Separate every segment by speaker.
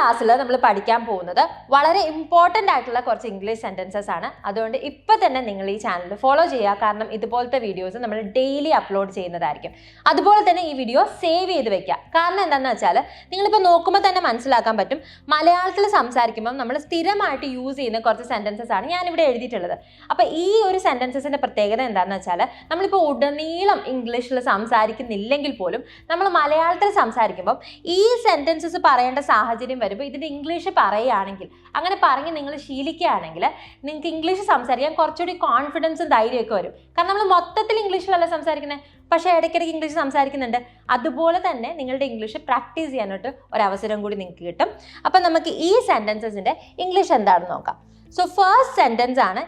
Speaker 1: ക്ലാസ്സിൽ നമ്മൾ പഠിക്കാൻ പോകുന്നത് വളരെ ഇമ്പോർട്ടന്റ് ആയിട്ടുള്ള കുറച്ച് ഇംഗ്ലീഷ് സെന്റൻസസ് ആണ്. അതുകൊണ്ട് ഇപ്പം തന്നെ നിങ്ങൾ ഈ ചാനൽ ഫോളോ ചെയ്യുക. കാരണം ഇതുപോലത്തെ വീഡിയോസ് നമ്മൾ ഡെയിലി അപ്ലോഡ് ചെയ്യുന്നതായിരിക്കും. അതുപോലെ തന്നെ ഈ വീഡിയോ സേവ് ചെയ്ത് വെക്കുക. കാരണം എന്താണെന്ന് വെച്ചാൽ നിങ്ങളിപ്പോൾ നോക്കുമ്പോൾ തന്നെ മനസ്സിലാക്കാൻ പറ്റും. മലയാളത്തിൽ സംസാരിക്കുമ്പോൾ നമ്മൾ സ്ഥിരമായിട്ട് യൂസ് ചെയ്യുന്ന കുറച്ച് സെന്റൻസസ് ആണ് ഞാനിവിടെ എഴുതിയിട്ടുള്ളത്. അപ്പോൾ ഈ ഒരു സെന്റൻസസിന്റെ പ്രത്യേകത എന്താണെന്ന് വെച്ചാൽ നമ്മളിപ്പോൾ ഉടനീളം ഇംഗ്ലീഷിൽ സംസാരിക്കുന്നില്ലെങ്കിൽ പോലും നമ്മൾ മലയാളത്തിൽ സംസാരിക്കുമ്പോൾ ഈ സെന്റൻസസ് പറയേണ്ട സാഹചര്യം വരുമ്പോൾ ഇതിന്റെ ഇംഗ്ലീഷ് പറയുകയാണെങ്കിൽ അങ്ങനെ പറഞ്ഞ് നിങ്ങൾ ശീലിക്കുകയാണെങ്കിൽ നിങ്ങൾക്ക് ഇംഗ്ലീഷ് സംസാരിക്കാൻ കുറച്ചുകൂടി കോൺഫിഡൻസും ധൈര്യമൊക്കെ വരും. കാരണം നമ്മൾ മൊത്തത്തിൽ ഇംഗ്ലീഷിലല്ല സംസാരിക്കുന്നത് പക്ഷേ ഇടയ്ക്കിടയ്ക്ക് ഇംഗ്ലീഷ് സംസാരിക്കുന്നുണ്ട്. അതുപോലെ തന്നെ നിങ്ങളുടെ ഇംഗ്ലീഷ് പ്രാക്ടീസ് ചെയ്യാനായിട്ട് ഒരവസരം കൂടി നിങ്ങൾക്ക് കിട്ടും. അപ്പം നമുക്ക് ഈ സെന്റൻസസിന്റെ ഇംഗ്ലീഷ് എന്താണെന്ന് നോക്കാം. സോ ഫസ്റ്റ് സെന്റൻസ് ആണ്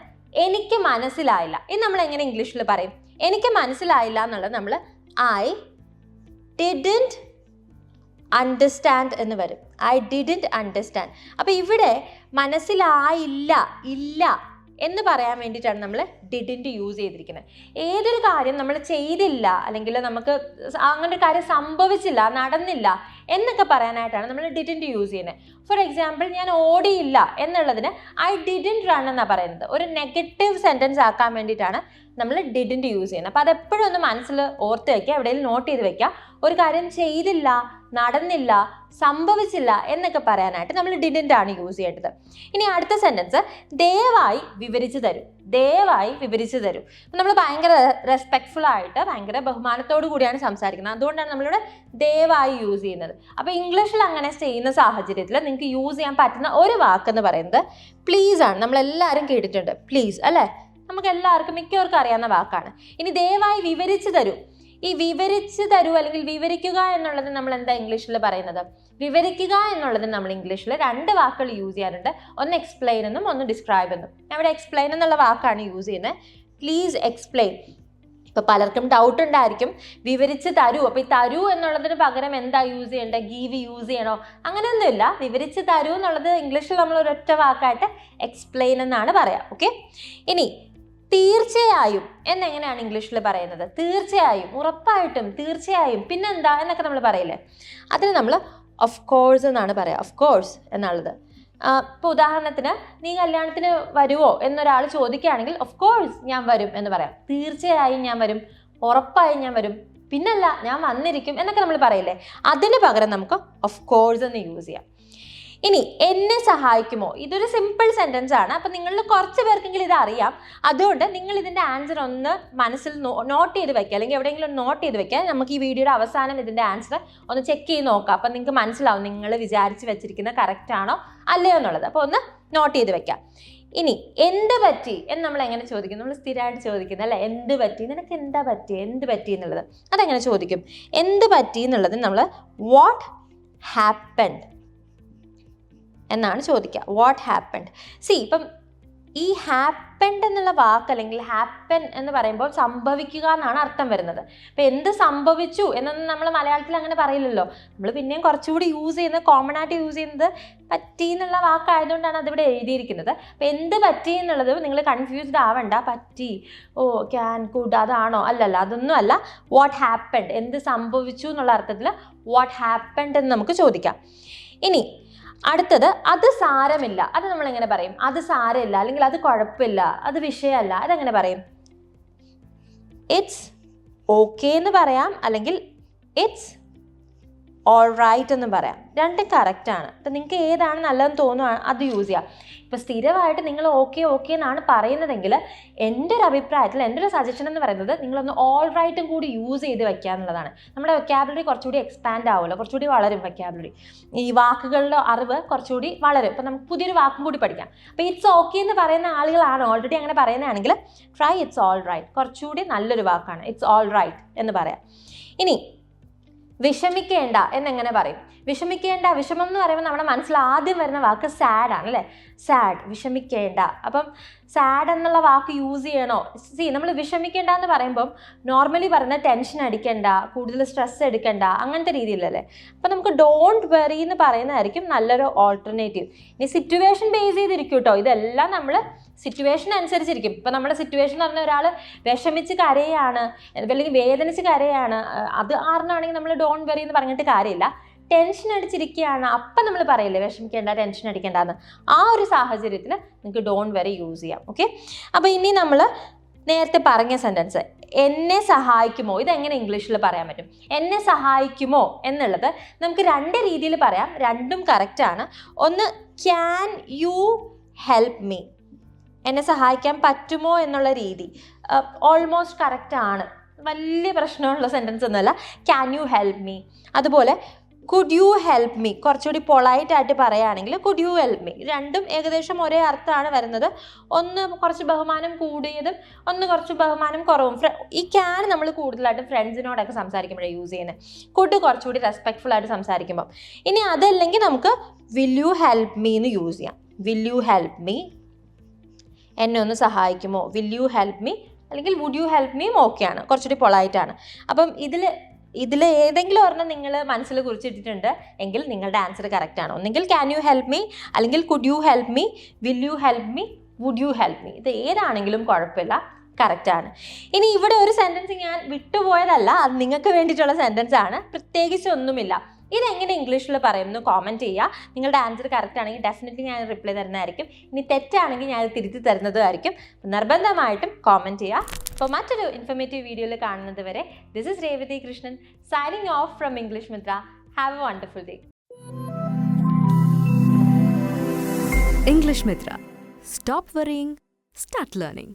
Speaker 1: എനിക്ക് മനസ്സിലായില്ല. ഇത് നമ്മൾ എങ്ങനെ ഇംഗ്ലീഷിൽ പറയും? എനിക്ക് മനസ്സിലായില്ല എന്നുള്ളത് നമ്മൾ ഐ ഡിഡന്റ് അണ്ടർസ്റ്റാൻഡ് എന്ന് വരും. ഐ ഡിഡന്റ് അണ്ടർസ്റ്റാൻഡ് അപ്പോൾ ഇവിടെ മനസ്സിലായില്ല ഇല്ല എന്ന് പറയാൻ വേണ്ടിയിട്ടാണ് നമ്മൾ ഡിഡിന്റ് യൂസ് ചെയ്തിരിക്കുന്നത്. ഏതൊരു കാര്യം നമ്മൾ ചെയ്തില്ല അല്ലെങ്കിൽ നമുക്ക് അങ്ങനെ ഒരു കാര്യം സംഭവിച്ചില്ല നടന്നില്ല എന്നൊക്കെ പറയാനായിട്ടാണ് നമ്മൾ ഡിഡിന്റ് യൂസ് ചെയ്യുന്നത്. ഫോർ എക്സാമ്പിൾ ഞാൻ ഓടിയില്ല എന്നുള്ളതിന് ഐ ഡിഡിന്റ് റൺ എന്നാണ് പറയുന്നത്. ഒരു നെഗറ്റീവ് സെന്റൻസ് ആക്കാൻ വേണ്ടിയിട്ടാണ് നമ്മൾ ഡിഡിന്റ് യൂസ് ചെയ്യുന്നത്. അപ്പോൾ അതെപ്പോഴും ഒന്ന് മനസ്സിൽ ഓർത്ത് വയ്ക്കുക എവിടെയെങ്കിലും നോട്ട് ചെയ്ത് വയ്ക്കുക ഒരു കാര്യം ചെയ്തില്ല നടന്നില്ല സംഭവിച്ചില്ല എന്നൊക്കെ പറയാനായിട്ട് നമ്മൾ ഡിഡിന്റ് ആണ് യൂസ് ചെയ്യേണ്ടത്. ഇനി അടുത്ത സെന്റൻസ് ദയവായി വിവരിച്ചു തരും. ദയവായി വിവരിച്ചു തരും. നമ്മൾ ഭയങ്കര റെസ്പെക്ട്ഫുൾ ആയിട്ട് ഭയങ്കര ബഹുമാനത്തോടു കൂടിയാണ് സംസാരിക്കുന്നത്. അതുകൊണ്ടാണ് നമ്മളിവിടെ ദയവായി യൂസ് ചെയ്യുന്നത്. അപ്പോൾ ഇംഗ്ലീഷിൽ അങ്ങനെ ചെയ്യുന്ന സാഹചര്യത്തിൽ നിങ്ങൾക്ക് യൂസ് ചെയ്യാൻ പറ്റുന്ന ഒരു വാക്കെന്ന് പറയുന്നത് പ്ലീസ് ആണ്. നമ്മളെല്ലാവരും കേട്ടിട്ടുണ്ട്. പ്ലീസ് അല്ലേ? നമുക്ക് എല്ലാവർക്കും മിക്കവർക്കും അറിയാവുന്ന വാക്കാണ്. ഇനി ദയവായി വിവരിച്ചു തരൂ. ഈ വിവരിച്ചു തരൂ അല്ലെങ്കിൽ വിവരിക്കുക എന്നുള്ളത് നമ്മൾ എന്താ ഇംഗ്ലീഷിൽ പറയുന്നത്? വിവരിക്കുക എന്നുള്ളതിന് നമ്മൾ ഇംഗ്ലീഷിൽ രണ്ട് വാക്കുകൾ യൂസ് ചെയ്യാറുണ്ട്. ഒന്ന് എക്സ്പ്ലെയിൻ എന്നും ഒന്ന് ഡിസ്ക്രൈബ് എന്നും. അവിടെ എക്സ്പ്ലെയിൻ എന്നുള്ള വാക്കാണ് യൂസ് ചെയ്യുന്നത്. പ്ലീസ് എക്സ്പ്ലെയിൻ ഇപ്പോൾ പലർക്കും ഡൗട്ട് ഉണ്ടായിരിക്കും. വിവരിച്ച് തരൂ. അപ്പോൾ ഈ തരൂ എന്നുള്ളതിന് പകരം എന്താ യൂസ് ചെയ്യേണ്ടത് ഗീവ് യൂസ് ചെയ്യണോ? അങ്ങനെയൊന്നുമില്ല. വിവരിച്ച് തരൂ എന്നുള്ളത് ഇംഗ്ലീഷിൽ നമ്മൾ ഒരൊറ്റ വാക്കായിട്ട് എക്സ്പ്ലെയിൻ എന്നാണ് പറയാം. ഓക്കെ ഇനി തീർച്ചയായും എന്നെങ്ങനെയാണ് ഇംഗ്ലീഷിൽ പറയുന്നത്? തീർച്ചയായും ഉറപ്പായിട്ടും തീർച്ചയായും പിന്നെന്താ എന്നൊക്കെ നമ്മൾ പറയില്ലേ? അതിന് നമ്മൾ ഓഫ് കോഴ്സ് എന്നാണ് പറയുക ഓഫ് കോഴ്സ് എന്നുള്ളത് ഇപ്പോൾ ഉദാഹരണത്തിന് നീ കല്യാണത്തിന് വരുമോ എന്നൊരാൾ ചോദിക്കുകയാണെങ്കിൽ ഓഫ് കോഴ്സ് ഞാൻ വരും എന്ന് പറയാം. തീർച്ചയായും ഞാൻ വരും. ഉറപ്പായും ഞാൻ വരും. പിന്നല്ല ഞാൻ വന്നിരിക്കും എന്നൊക്കെ നമ്മൾ പറയില്ലേ? അതിന് പകരം നമുക്ക് ഓഫ് കോഴ്സ് എന്ന് യൂസ് ചെയ്യാം. ഇനി എന്നെ സഹായിക്കുമോ? ഇതൊരു സിമ്പിൾ സെന്റൻസ് ആണ്. അപ്പം നിങ്ങളിൽ കുറച്ച് പേർക്കെങ്കിലും ഇത് അറിയാം. അതുകൊണ്ട് നിങ്ങൾ ഇതിന്റെ ആൻസർ ഒന്ന് മനസ്സിൽ നോട്ട് ചെയ്ത് വെക്കുക. അല്ലെങ്കിൽ എവിടെയെങ്കിലും നോട്ട് ചെയ്ത് വെക്കുക. നമുക്ക് ഈ വീഡിയോയുടെ അവസാനം ഇതിന്റെ ആൻസർ ഒന്ന് ചെക്ക് ചെയ്ത് നോക്കാം. അപ്പം നിങ്ങൾക്ക് മനസ്സിലാവും നിങ്ങൾ വിചാരിച്ച് വെച്ചിരിക്കുന്ന കറക്റ്റ് ആണോ അല്ലയോ എന്നുള്ളത്. അപ്പോൾ ഒന്ന് നോട്ട് ചെയ്ത് വെക്കാം ഇനി എന്ത് പറ്റി എന്ന് നമ്മൾ എങ്ങനെ ചോദിക്കും? നമ്മൾ സ്ഥിരമായിട്ട് ചോദിക്കുന്നത് അല്ലേ? എന്ത് പറ്റി? നിനക്ക് എന്താ പറ്റി? എന്ത് പറ്റി എന്നുള്ളത്. അതെങ്ങനെ ചോദിക്കും? എന്ത് പറ്റി എന്നുള്ളത് നമ്മൾ വാട്ട് ഹാപ്പൻഡ് എന്നാണ് ചോദിക്കുക. വാട്ട് ഹാപ്പൻഡ് സി ഇപ്പം ഈ ഹാപ്പൻഡ് എന്നുള്ള വാക്ക് അല്ലെങ്കിൽ ഹാപ്പൻ എന്ന് പറയുമ്പോൾ സംഭവിക്കുക എന്നാണ് അർത്ഥം വരുന്നത്. അപ്പം എന്ത് സംഭവിച്ചു എന്നൊന്നും നമ്മൾ മലയാളത്തിൽ അങ്ങനെ പറയില്ലല്ലോ. നമ്മൾ പിന്നെയും കുറച്ചുകൂടി യൂസ് ചെയ്യുന്നത് കോമൺ ആയിട്ട് യൂസ് ചെയ്യുന്നത് പറ്റി എന്നുള്ള വാക്കായതുകൊണ്ടാണ് അതിവിടെ എഴുതിയിരിക്കുന്നത്. അപ്പം എന്ത് പറ്റി എന്നുള്ളത് നിങ്ങൾ കൺഫ്യൂസ്ഡ് ആവണ്ട. പറ്റി ഓ ക്യാൻ കൂട്ട് അതാണോ? അല്ലല്ല അതൊന്നും അല്ല. വാട്ട് ഹാപ്പൻഡ് എന്ത് സംഭവിച്ചു എന്നുള്ള അർത്ഥത്തിൽ വാട്ട് ഹാപ്പൻഡ് എന്ന് നമുക്ക് ചോദിക്കാം. ഇനി അടുത്തത് അത് സാരമില്ല. അത് നമ്മൾ എങ്ങനെ പറയും? അത് സാരമില്ല. അല്ലെങ്കിൽ അത് കുഴപ്പമില്ല. അത് വിഷയമല്ല. അതെങ്ങനെ പറയും? ഇറ്റ്സ് ഓക്കെ എന്ന് പറയാം. അല്ലെങ്കിൽ ഇറ്റ്സ് ഓൾ റൈറ്റ് എന്ന് പറയാം. രണ്ടും കറക്റ്റാണ് അപ്പം നിങ്ങൾക്ക് ഏതാണ് നല്ലതെന്ന് തോന്നുകയാണ് അത് യൂസ് ചെയ്യാം. ഇപ്പോൾ സ്ഥിരമായിട്ട് നിങ്ങൾ ഓക്കെ ഓക്കെ എന്നാണ് പറയുന്നതെങ്കിൽ എന്റെ ഒരു അഭിപ്രായത്തിൽ എന്റെ ഒരു സജഷൻ എന്ന് പറയുന്നത് നിങ്ങളൊന്ന് ഓൾ റൈറ്റും കൂടി യൂസ് ചെയ്ത് വെക്കുക എന്നുള്ളതാണ്. നമ്മുടെ വെക്കാബുലറി കുറച്ചുകൂടി എക്സ്പാൻഡ് ആവുമല്ലോ കുറച്ചുകൂടി വളരും വെക്കാബുലറി ഈ വാക്കുകളുടെ അറിവ് കുറച്ചുകൂടി വളരും. ഇപ്പം നമുക്ക് പുതിയൊരു വാക്കും കൂടി പഠിക്കാം. അപ്പോൾ ഇറ്റ്സ് ഓക്കെ എന്ന് പറയുന്ന ആളുകളാണ് ഓൾറെഡി അങ്ങനെ പറയുന്നതാണെങ്കിൽ ട്രൈ ഇറ്റ്സ് ഓൾ റൈറ്റ് കുറച്ചുകൂടി നല്ലൊരു വാക്കാണ് ഇറ്റ്സ് ഓൾ റൈറ്റ് എന്ന് പറയാം. ഇനി വിഷമിക്കേണ്ട എന്നെങ്ങനെ പറയും? വിഷമിക്കേണ്ട. വിഷമം എന്ന് പറയുമ്പോൾ നമ്മുടെ മനസ്സിൽ ആദ്യം വരുന്ന വാക്ക് സാഡ് ആണ് അല്ലേ? സാഡ് വിഷമിക്കേണ്ട. അപ്പം സാഡ് എന്നുള്ള വാക്ക് യൂസ് ചെയ്യണോ? സി നമ്മൾ വിഷമിക്കേണ്ട എന്ന് പറയുമ്പം നോർമലി പറയുന്ന ടെൻഷൻ അടിക്കേണ്ട കൂടുതൽ സ്ട്രെസ് എടുക്കേണ്ട അങ്ങനത്തെ രീതിയിലല്ലേ? അപ്പം നമുക്ക് ഡോണ്ട് വെറി എന്ന് പറയുന്നതായിരിക്കും നല്ലൊരു ഓൾട്ടർനേറ്റീവ് ഇനി സിറ്റുവേഷൻ ബേസ് ചെയ്തിരിക്കും കേട്ടോ ഇതെല്ലാം നമ്മൾ സിറ്റുവേഷൻ അനുസരിച്ചിരിക്കും. ഇപ്പം നമ്മുടെ സിറ്റുവേഷൻ എന്ന് പറഞ്ഞാൽ ഒരാൾ വിഷമിച്ച് കരയാണ് അല്ലെങ്കിൽ വേദനിച്ച് കരയാണ്. അത് ആറിനാണെങ്കിൽ നമ്മൾ ഡോണ്ട് വെറി എന്ന് പറഞ്ഞിട്ട് കാര്യമില്ല. ടെൻഷൻ അടിച്ചിരിക്കുകയാണ് അപ്പം നമ്മൾ പറയില്ലേ വിഷമിക്കേണ്ട ടെൻഷൻ അടിക്കേണ്ടെന്ന്. ആ ഒരു സാഹചര്യത്തിൽ നിങ്ങൾക്ക് ഡോൺ വരെ യൂസ് ചെയ്യാം. ഓക്കെ അപ്പോൾ ഇനി നമ്മൾ നേരത്തെ പറഞ്ഞ സെന്റൻസ് എന്നെ സഹായിക്കുമോ? ഇതെങ്ങനെ ഇംഗ്ലീഷിൽ പറയാൻ പറ്റും? എന്നെ സഹായിക്കുമോ എന്നുള്ളത് നമുക്ക് രണ്ട് രീതിയിൽ പറയാം. രണ്ടും കറക്റ്റാണ് ഒന്ന് ക്യാൻ യു ഹെൽപ്പ് മീ എന്നെ സഹായിക്കാൻ പറ്റുമോ എന്നുള്ള രീതി. ഓൾമോസ്റ്റ് കറക്റ്റ് ആണ്. വലിയ പ്രശ്നമുള്ള സെന്റൻസ് ഒന്നുമല്ല. ക്യാൻ യു ഹെൽപ്പ് മീ അതുപോലെ കുഡ് യു ഹെൽപ്പ് മീ കുറച്ചുകൂടി പൊളൈറ്റ് ആയിട്ട് പറയുകയാണെങ്കിൽ കുഡ് യു ഹെൽപ്പ് മീ രണ്ടും ഏകദേശം ഒരേ അർത്ഥമാണ് വരുന്നത്. ഒന്ന് കുറച്ച് ബഹുമാനം കൂടിയതും ഒന്ന് കുറച്ച് ബഹുമാനം കുറവും. ഈ ക്യാൻ നമ്മൾ കൂടുതലായിട്ട് ഫ്രണ്ട്സിനോടൊക്കെ സംസാരിക്കുമ്പോഴാണ് യൂസ് ചെയ്യുന്നത്. കുഡ് കുറച്ചുകൂടി റെസ്പെക്ട്ഫുൾ ആയിട്ട് സംസാരിക്കുമ്പോൾ ഇനി അതല്ലെങ്കിൽ നമുക്ക് വിൽ യു ഹെൽപ്പ് മീ എന്ന് യൂസ് ചെയ്യാം. വിൽ യു ഹെൽപ്പ് മീ എന്നെ ഒന്ന് സഹായിക്കുമോ? വിൽ യു ഹെൽപ്പ് മീ അല്ലെങ്കിൽ വുഡ് യു ഹെൽപ്പ് മീ ഓക്കെയാണ് കുറച്ചുകൂടി പൊളൈറ്റാണ് അപ്പം ഇതിൽ ഇതിൽ ഏതെങ്കിലും ഒരെണ്ണം നിങ്ങൾ മനസ്സിൽ കുറിച്ചിട്ടിട്ടുണ്ട് എങ്കിൽ നിങ്ങളുടെ ആൻസർ കറക്റ്റ് ആണ്. ഒന്നെങ്കിൽ ക്യാൻ യു ഹെൽപ്പ് മീ അല്ലെങ്കിൽ could you help me will you help me would you help me ഇത് ഏതാണെങ്കിലും കുഴപ്പമില്ല കറക്റ്റാണ് ഇനി ഇവിടെ ഒരു സെന്റൻസ് ഞാൻ വിട്ടുപോയതല്ല അത് നിങ്ങൾക്ക് വേണ്ടിയിട്ടുള്ള സെന്റൻസ് ആണ്. പ്രത്യേകിച്ച് ഒന്നുമില്ല. ഇതെങ്ങനെ ഇംഗ്ലീഷിൽ പറയുമെന്ന് കോമന്റ് ചെയ്യുക. നിങ്ങളുടെ ആൻസർ കറക്റ്റ് ആണെങ്കിൽ ഡെഫിനറ്റ്ലി ഞാൻ റിപ്ലൈ തരുന്നതായിരിക്കും. ഇനി തെറ്റാണെങ്കിൽ ഞാൻ തിരുത്തി തരുന്നതുമായിരിക്കും. നിർബന്ധമായിട്ടും കോമന്റ് ചെയ്യുക. അപ്പോൾ മറ്റൊരു ഇൻഫർമേറ്റീവ് വീഡിയോയിൽ കാണുന്നത് വരെ this is Revathi Krishnan signing off from English Mitra have a wonderful day
Speaker 2: English Mitra. Stop worrying, start learning.